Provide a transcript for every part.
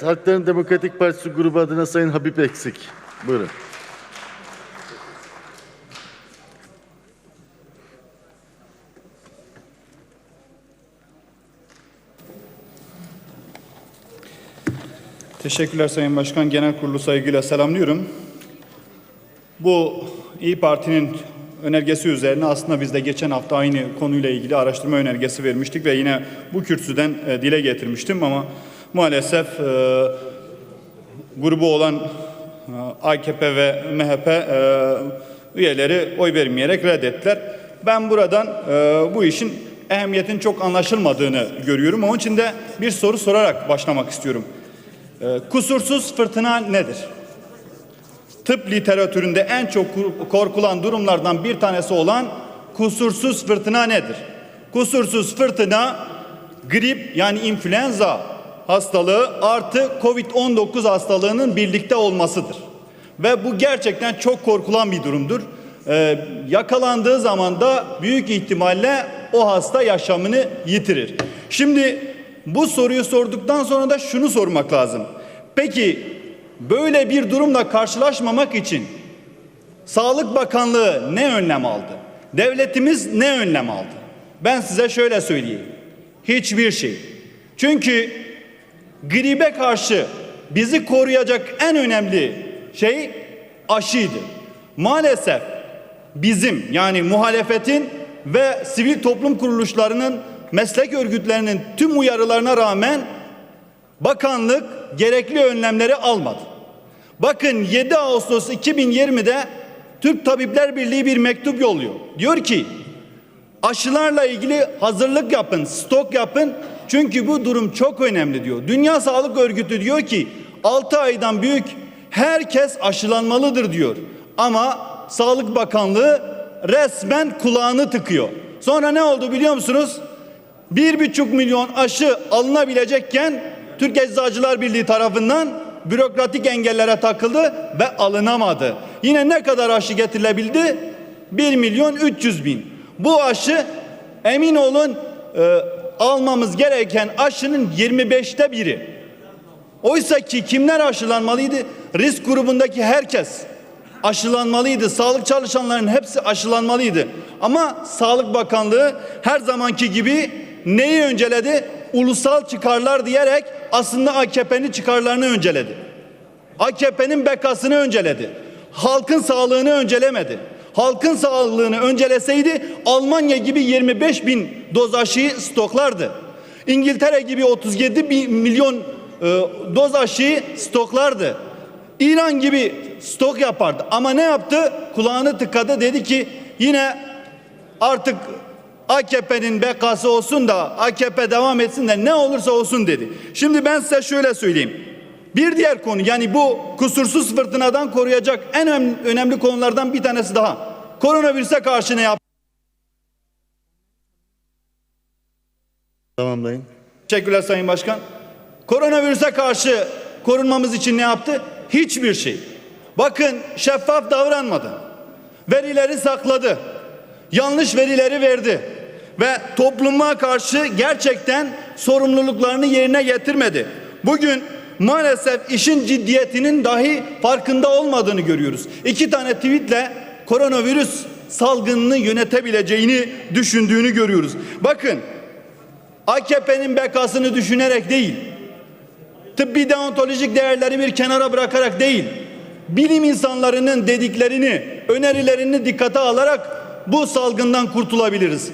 Halkların Demokratik Partisi grubu adına Sayın Habib Eksik. Buyurun. Teşekkürler Sayın Başkan. Genel Kurulu saygıyla selamlıyorum. Bu İyi Parti'nin önergesi üzerine aslında biz de geçen hafta aynı konuyla ilgili araştırma önergesi vermiştik ve yine bu kürsüden e, dile getirmiştim ama maalesef e, grubu olan e, AKP ve MHP e, üyeleri oy vermeyerek reddettiler. Ben buradan e, bu işin ehemmiyetin çok anlaşılmadığını görüyorum. Onun için de bir soru sorarak başlamak istiyorum. E, kusursuz fırtına nedir? Tıp literatüründe en çok korkulan durumlardan bir tanesi olan kusursuz fırtına nedir? Kusursuz fırtına grip yani influenza hastalığı artı Covid-19 hastalığının birlikte olmasıdır. Ve bu gerçekten çok korkulan bir durumdur. Ee, yakalandığı zaman da büyük ihtimalle o hasta yaşamını yitirir. Şimdi bu soruyu sorduktan sonra da şunu sormak lazım. Peki böyle bir durumla karşılaşmamak için Sağlık Bakanlığı ne önlem aldı? Devletimiz ne önlem aldı? Ben size şöyle söyleyeyim. Hiçbir şey. Çünkü gribe karşı bizi koruyacak en önemli şey aşıydı. Maalesef bizim yani muhalefetin ve sivil toplum kuruluşlarının meslek örgütlerinin tüm uyarılarına rağmen bakanlık gerekli önlemleri almadı. Bakın 7 Ağustos 2020'de Türk Tabipler Birliği bir mektup yolluyor. Diyor ki aşılarla ilgili hazırlık yapın, stok yapın. Çünkü bu durum çok önemli diyor. Dünya Sağlık Örgütü diyor ki 6 aydan büyük herkes aşılanmalıdır diyor. Ama Sağlık Bakanlığı resmen kulağını tıkıyor. Sonra ne oldu biliyor musunuz? Bir buçuk milyon aşı alınabilecekken Türk Eczacılar Birliği tarafından bürokratik engellere takıldı ve alınamadı. Yine ne kadar aşı getirilebildi? 1 milyon 300 bin. Bu aşı emin olun e, almamız gereken aşının 25'te biri. Oysa ki kimler aşılanmalıydı? Risk grubundaki herkes aşılanmalıydı. Sağlık çalışanlarının hepsi aşılanmalıydı. Ama Sağlık Bakanlığı her zamanki gibi neyi önceledi? Ulusal çıkarlar diyerek aslında AKP'nin çıkarlarını önceledi. AKP'nin bekasını önceledi. Halkın sağlığını öncelemedi. Halkın sağlığını önceleseydi Almanya gibi 25 bin doz aşıyı stoklardı. İngiltere gibi 37 bin milyon e, doz aşıyı stoklardı. İran gibi stok yapardı. Ama ne yaptı? Kulağını tıkadı dedi ki yine artık AKP'nin bekası olsun da AKP devam etsin de ne olursa olsun dedi. Şimdi ben size şöyle söyleyeyim. Bir diğer konu yani bu kusursuz fırtınadan koruyacak en önemli, konulardan bir tanesi daha. Koronavirüse karşı ne yap? Tamamlayın. Teşekkürler Sayın Başkan. Koronavirüse karşı korunmamız için ne yaptı? Hiçbir şey. Bakın şeffaf davranmadı. Verileri sakladı. Yanlış verileri verdi. Ve topluma karşı gerçekten sorumluluklarını yerine getirmedi. Bugün maalesef işin ciddiyetinin dahi farkında olmadığını görüyoruz. İki tane tweetle koronavirüs salgınını yönetebileceğini düşündüğünü görüyoruz. Bakın AKP'nin bekasını düşünerek değil, tıbbi deontolojik değerleri bir kenara bırakarak değil, bilim insanlarının dediklerini, önerilerini dikkate alarak bu salgından kurtulabiliriz.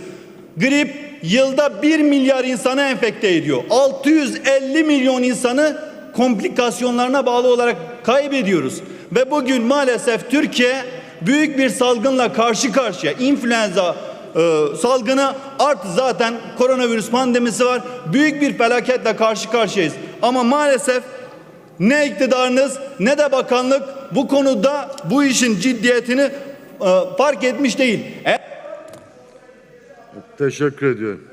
Grip yılda 1 milyar insanı enfekte ediyor. 650 milyon insanı komplikasyonlarına bağlı olarak kaybediyoruz. Ve bugün maalesef Türkiye büyük bir salgınla karşı karşıya. İnfluenza e, salgını artı zaten koronavirüs pandemisi var. Büyük bir felaketle karşı karşıyayız. Ama maalesef ne iktidarınız ne de bakanlık bu konuda bu işin ciddiyetini e, fark etmiş değil. E- Teşekkür ediyorum.